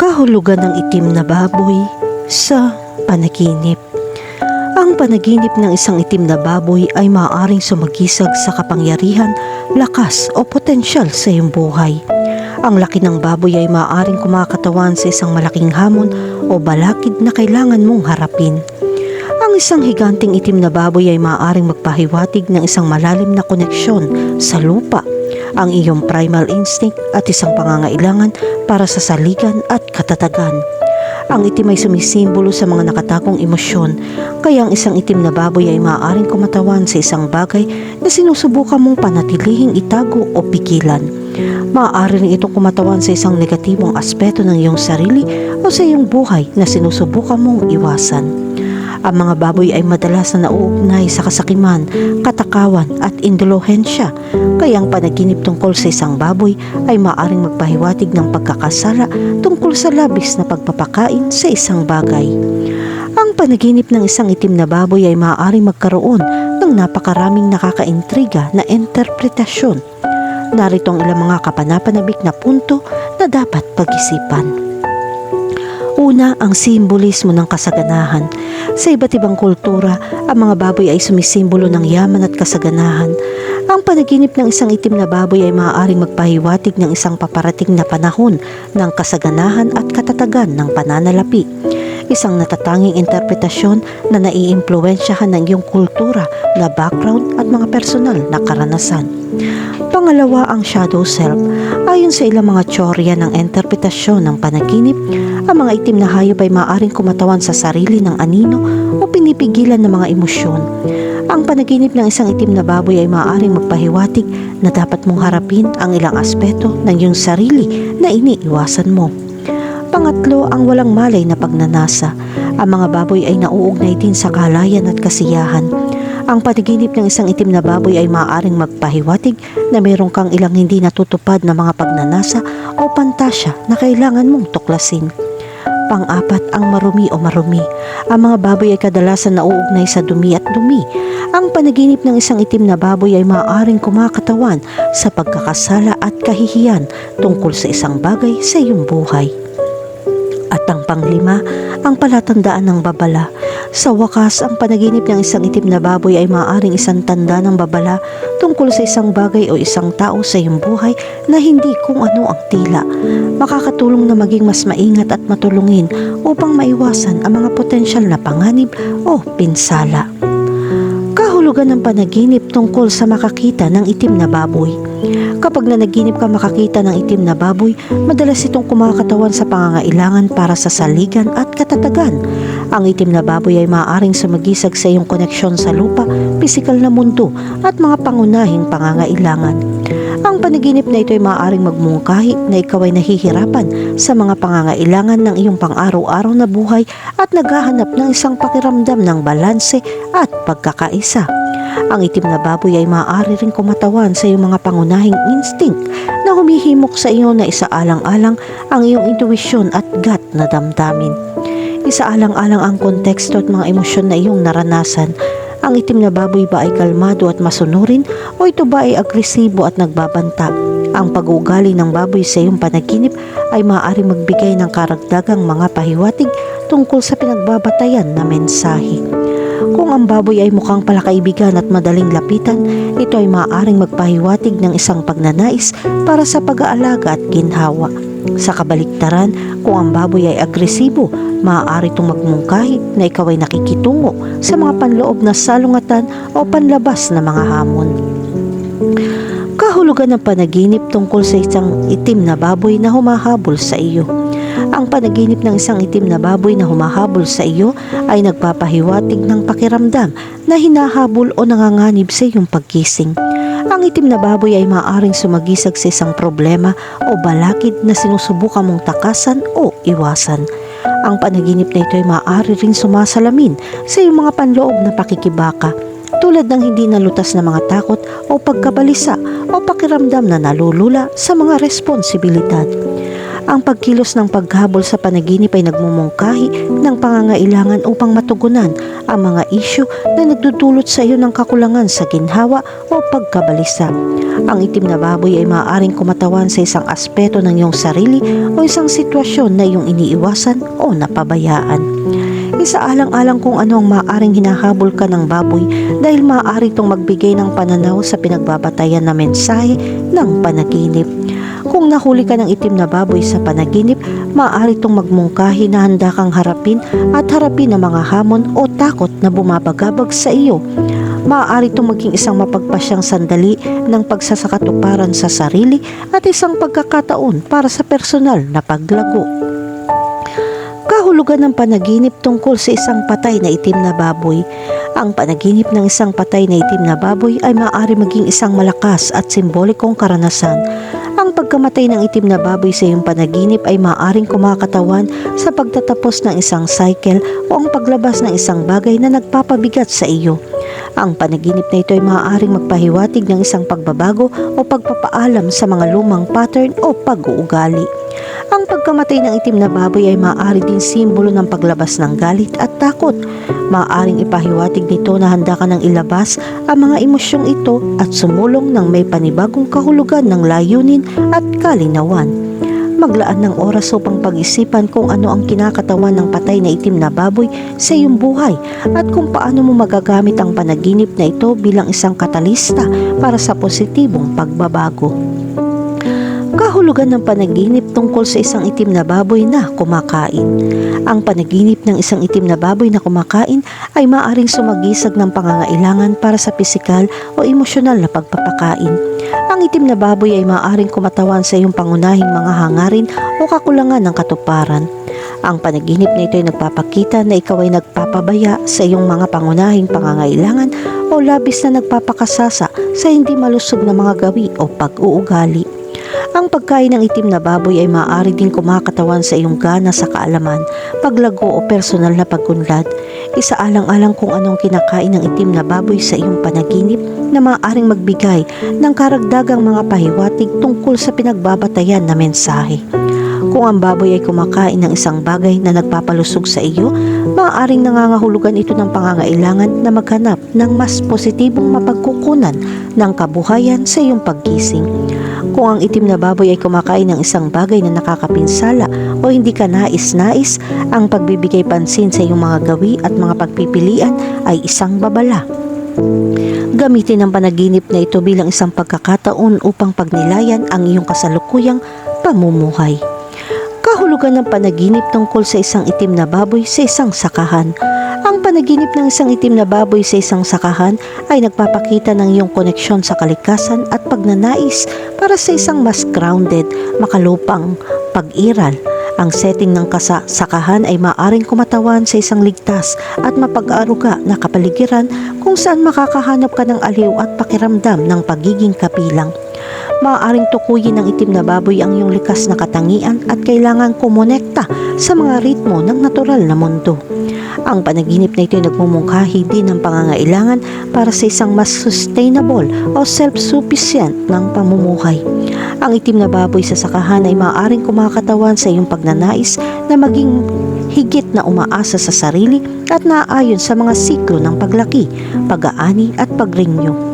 kahulugan ng itim na baboy sa panaginip. Ang panaginip ng isang itim na baboy ay maaaring sumagisag sa kapangyarihan, lakas o potensyal sa iyong buhay. Ang laki ng baboy ay maaaring kumakatawan sa isang malaking hamon o balakid na kailangan mong harapin. Ang isang higanting itim na baboy ay maaaring magpahiwatig ng isang malalim na koneksyon sa lupa, ang iyong primal instinct at isang pangangailangan para sa saligan at katatagan. Ang itim ay sumisimbolo sa mga nakatakong emosyon, kaya ang isang itim na baboy ay maaaring kumatawan sa isang bagay na sinusubukan mong panatilihing itago o pigilan. Maaari rin itong kumatawan sa isang negatibong aspeto ng iyong sarili o sa iyong buhay na sinusubukan mong iwasan. Ang mga baboy ay madalas na nauugnay sa kasakiman, katakawan at indulohensya, kaya ang panaginip tungkol sa isang baboy ay maaring magpahiwatig ng pagkakasala tungkol sa labis na pagpapakain sa isang bagay. Ang panaginip ng isang itim na baboy ay maaaring magkaroon ng napakaraming nakakaintriga na interpretasyon. Narito ang ilang mga kapanapanabik na punto na dapat pag-isipan. Una, ang simbolismo ng kasaganahan. Sa iba't ibang kultura, ang mga baboy ay sumisimbolo ng yaman at kasaganahan. Ang panaginip ng isang itim na baboy ay maaaring magpahiwatig ng isang paparating na panahon ng kasaganahan at katatagan ng pananalapi. Isang natatanging interpretasyon na naiimpluwensyahan ng iyong kultura na background at mga personal na karanasan. Pangalawa ang shadow self. Ayon sa ilang mga teorya ng interpretasyon ng panaginip, ang mga itim na hayop ay maaaring kumatawan sa sarili ng anino o pinipigilan ng mga emosyon. Ang panaginip ng isang itim na baboy ay maaaring magpahiwatig na dapat mong harapin ang ilang aspeto ng iyong sarili na iniiwasan mo. Pangatlo, ang walang malay na pagnanasa. Ang mga baboy ay nauugnay din sa kalayan at kasiyahan. Ang panaginip ng isang itim na baboy ay maaaring magpahiwatig na mayroon kang ilang hindi natutupad na mga pagnanasa o pantasya na kailangan mong tuklasin. Pang-apat, ang marumi o marumi. Ang mga baboy ay kadalasan nauugnay sa dumi at dumi. Ang panaginip ng isang itim na baboy ay maaaring kumakatawan sa pagkakasala at kahihiyan tungkol sa isang bagay sa iyong buhay. At ang panglima, ang palatandaan ng babala. Sa wakas, ang panaginip ng isang itim na baboy ay maaaring isang tanda ng babala tungkol sa isang bagay o isang tao sa iyong buhay na hindi kung ano ang tila. Makakatulong na maging mas maingat at matulungin upang maiwasan ang mga potensyal na panganib o pinsala. Kahulugan ng panaginip tungkol sa makakita ng itim na baboy. Kapag nanaginip ka makakita ng itim na baboy, madalas itong kumakatawan sa pangangailangan para sa saligan at katatagan. Ang itim na baboy ay maaaring sumagisag sa iyong koneksyon sa lupa, pisikal na mundo at mga pangunahing pangangailangan. Ang panaginip na ito ay maaaring magmungkahi na ikaw ay nahihirapan sa mga pangangailangan ng iyong pang-araw-araw na buhay at naghahanap ng isang pakiramdam ng balanse at pagkakaisa. Ang itim na baboy ay maaari rin kumatawan sa iyong mga pangunahing instinct na humihimok sa iyo na isaalang-alang ang iyong intuwisyon at gut na damdamin. Isaalang-alang ang konteksto at mga emosyon na iyong naranasan. Ang itim na baboy ba ay kalmado at masunurin o ito ba ay agresibo at nagbabanta? Ang pag-uugali ng baboy sa iyong panaginip ay maaari magbigay ng karagdagang mga pahiwatig tungkol sa pinagbabatayan na mensahe. Kung ang baboy ay mukhang palakaibigan at madaling lapitan, ito ay maaaring magpahiwatig ng isang pagnanais para sa pag-aalaga at ginhawa. Sa kabaliktaran, kung ang baboy ay agresibo, maaari itong magmungkahi na ikaw ay nakikitungo sa mga panloob na salungatan o panlabas na mga hamon. Kahulugan ng panaginip tungkol sa isang itim na baboy na humahabol sa iyo. Ang panaginip ng isang itim na baboy na humahabol sa iyo ay nagpapahiwatig ng pakiramdam na hinahabol o nanganganib sa iyong pagkising. Ang itim na baboy ay maaaring sumagisag sa isang problema o balakid na sinusubukan mong takasan o iwasan. Ang panaginip na ito ay maaari ring sumasalamin sa iyong mga panloob na pakikibaka tulad ng hindi nalutas na mga takot o pagkabalisa o pakiramdam na nalulula sa mga responsibilidad. Ang pagkilos ng paghabol sa panaginip ay nagmumungkahi ng pangangailangan upang matugunan ang mga isyu na nagdudulot sa iyo ng kakulangan sa ginhawa o pagkabalisa. Ang itim na baboy ay maaaring kumatawan sa isang aspeto ng iyong sarili o isang sitwasyon na iyong iniiwasan o napabayaan. Isaalang-alang kung ano ang maaaring hinahabol ka ng baboy dahil maaari itong magbigay ng pananaw sa pinagbabatayan na mensahe ng panaginip. Kung nahuli ka ng itim na baboy sa panaginip, maaari itong magmungkahi na handa kang harapin at harapin ang mga hamon o takot na bumabagabag sa iyo. Maaari itong maging isang mapagpasyang sandali ng pagsasakatuparan sa sarili at isang pagkakataon para sa personal na paglago. Kahulugan ng panaginip tungkol sa isang patay na itim na baboy. Ang panaginip ng isang patay na itim na baboy ay maaari maging isang malakas at simbolikong karanasan. Ang pagkamatay ng itim na baboy sa iyong panaginip ay maaaring kumakatawan sa pagtatapos ng isang cycle o ang paglabas ng isang bagay na nagpapabigat sa iyo. Ang panaginip na ito ay maaaring magpahiwatig ng isang pagbabago o pagpapaalam sa mga lumang pattern o pag-uugali. Ang pagkamatay ng itim na baboy ay maaari din simbolo ng paglabas ng galit at takot. Maaaring ipahiwatig nito na handa ka ng ilabas ang mga emosyong ito at sumulong ng may panibagong kahulugan ng layunin at kalinawan. Maglaan ng oras upang pag-isipan kung ano ang kinakatawan ng patay na itim na baboy sa iyong buhay at kung paano mo magagamit ang panaginip na ito bilang isang katalista para sa positibong pagbabago. Kahulugan ng panaginip tungkol sa isang itim na baboy na kumakain. Ang panaginip ng isang itim na baboy na kumakain ay maaaring sumagisag ng pangangailangan para sa pisikal o emosyonal na pagpapakain. Ang itim na baboy ay maaaring kumatawan sa iyong pangunahing mga hangarin o kakulangan ng katuparan. Ang panaginip na ito ay nagpapakita na ikaw ay nagpapabaya sa iyong mga pangunahing pangangailangan o labis na nagpapakasasa sa hindi malusog na mga gawi o pag-uugali. Ang pagkain ng itim na baboy ay maaari din kumakatawan sa iyong gana sa kaalaman, paglago o personal na pagkunlad. Isaalang-alang kung anong kinakain ng itim na baboy sa iyong panaginip na maaaring magbigay ng karagdagang mga pahiwatig tungkol sa pinagbabatayan na mensahe. Kung ang baboy ay kumakain ng isang bagay na nagpapalusog sa iyo, maaaring nangangahulugan ito ng pangangailangan na maghanap ng mas positibong mapagkukunan ng kabuhayan sa iyong paggising. Kung ang itim na baboy ay kumakain ng isang bagay na nakakapinsala o hindi ka nais-nais, ang pagbibigay pansin sa iyong mga gawi at mga pagpipilian ay isang babala. Gamitin ang panaginip na ito bilang isang pagkakataon upang pagnilayan ang iyong kasalukuyang pamumuhay. Kahulugan ng panaginip tungkol sa isang itim na baboy sa isang sakahan. Ang panaginip ng isang itim na baboy sa isang sakahan ay nagpapakita ng iyong koneksyon sa kalikasan at pagnanais para sa isang mas grounded, makalupang pag-iral. Ang setting ng kasa sakahan ay maaring kumatawan sa isang ligtas at mapag-aaruga na kapaligiran kung saan makakahanap ka ng aliw at pakiramdam ng pagiging kapilang maaaring tukuyin ng itim na baboy ang iyong likas na katangian at kailangan kumonekta sa mga ritmo ng natural na mundo. Ang panaginip na ito ay nagmumungkahi din ng pangangailangan para sa isang mas sustainable o self-sufficient ng pamumuhay. Ang itim na baboy sa sakahan ay maaaring kumakatawan sa iyong pagnanais na maging higit na umaasa sa sarili at naaayon sa mga siklo ng paglaki, pag-aani at pagrenyo.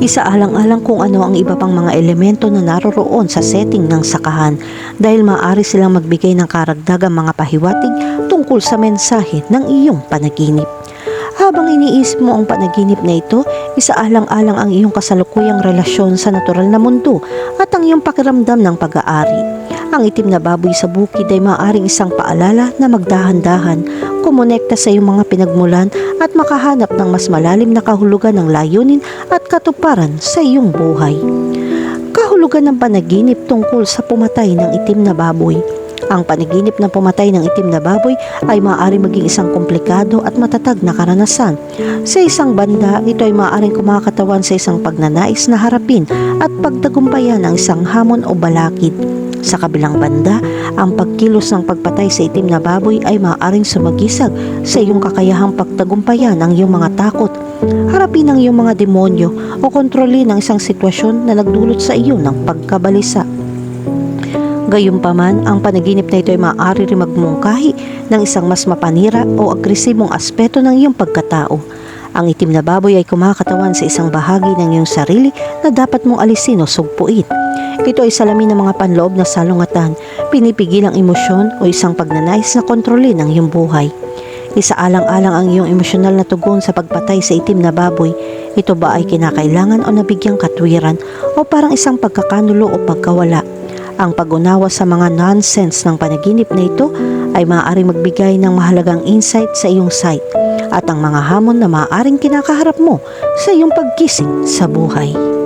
Isaalang-alang kung ano ang iba pang mga elemento na naroroon sa setting ng sakahan dahil maaari silang magbigay ng karagdagang mga pahiwatig tungkol sa mensahe ng iyong panaginip. Habang iniisip mo ang panaginip na ito, isaalang-alang ang iyong kasalukuyang relasyon sa natural na mundo at ang iyong pakiramdam ng pag-aari. Ang itim na baboy sa bukid ay maaaring isang paalala na magdahan-dahan, kumonekta sa iyong mga pinagmulan at makahanap ng mas malalim na kahulugan ng layunin at katuparan sa iyong buhay. Kahulugan ng panaginip tungkol sa pumatay ng itim na baboy. Ang panaginip ng pumatay ng itim na baboy ay maaari maging isang komplikado at matatag na karanasan. Sa isang banda, ito ay maaaring kumakatawan sa isang pagnanais na harapin at pagtagumpayan ang isang hamon o balakid. Sa kabilang banda, ang pagkilos ng pagpatay sa itim na baboy ay maaaring sumagisag sa iyong kakayahang pagtagumpayan ang iyong mga takot. Harapin ang iyong mga demonyo o kontrolin ang isang sitwasyon na nagdulot sa iyo ng pagkabalisa. Gayunpaman, ang panaginip na ito ay maaari rin magmungkahi ng isang mas mapanira o agresibong aspeto ng iyong pagkatao. Ang itim na baboy ay kumakatawan sa isang bahagi ng iyong sarili na dapat mong alisin o sugpuin. Ito ay salamin ng mga panloob na salungatan, pinipigil ang emosyon o isang pagnanais na kontrolin ang iyong buhay. Isaalang-alang ang iyong emosyonal na tugon sa pagpatay sa itim na baboy. Ito ba ay kinakailangan o nabigyang katwiran o parang isang pagkakanulo o pagkawala? Ang pag-unawa sa mga nonsense ng panaginip na ito ay maaaring magbigay ng mahalagang insight sa iyong sight at ang mga hamon na maaaring kinakaharap mo sa iyong pagkising sa buhay.